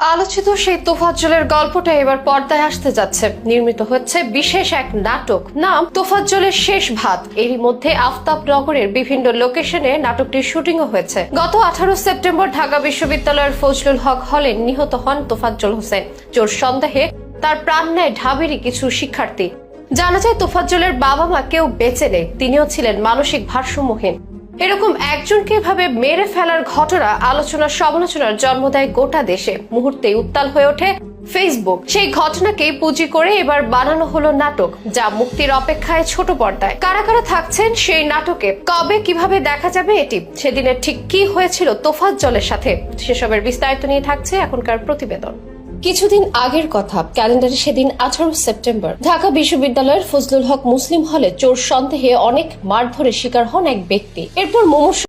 আলোচিত সেই তোফাজ্জলের গল্পটা এবার পর্দায় আসতে যাচ্ছে। নির্মিত হচ্ছে বিশেষ এক নাটক। নাম, তোফাজ্জলের শেষ ভাত। এরই মধ্যে আফতাব নগরের বিভিন্ন লোকেশনে নাটকটির শুটিংও হয়েছে। গত আঠারো সেপ্টেম্বর ঢাকা বিশ্ববিদ্যালয়ের ফজলুল হক হলে নিহত হন তোফাজ্জল হোসেন। চোর সন্দেহে তার প্রাণ নেয় ঢাবিরই কিছু শিক্ষার্থী। জানা যায়, তোফাজ্জলের বাবা মা কেউ বেঁচে নেই। তিনিও ছিলেন মানসিক ভারসাম্যহীন। এরকম একজনকে এভাবে মেরে ফেলার ঘটনা আলোচনা সমালোচনার জন্ম দেয় গোটা দেশে। মুহূর্তে উত্তাল হয়ে ওঠে ফেসবুক সেই ঘটনাকে পুঁজি করে এবার বানানো হলো নাটক, যা মুক্তির অপেক্ষায় ছোট পর্দায়। কারা কারা থাকছেন সেই নাটকে? কবে কীভাবে দেখা যাবে এটি? সেদিনের ঠিক কি হয়েছিল তোফাত জলের সাথে? সেসবের বিস্তারিত নিয়ে থাকছে এখনকার প্রতিবেদন। কিছুদিন আগের কথা, ক্যালেন্ডারে সেদিন আঠারো সেপ্টেম্বর। ঢাকা বিশ্ববিদ্যালয়ের ফজলুল হক মুসলিম হলে চোর সন্দেহে অনেক মারধরে শিকার হন এক ব্যক্তি। এরপর মুমূর্ষ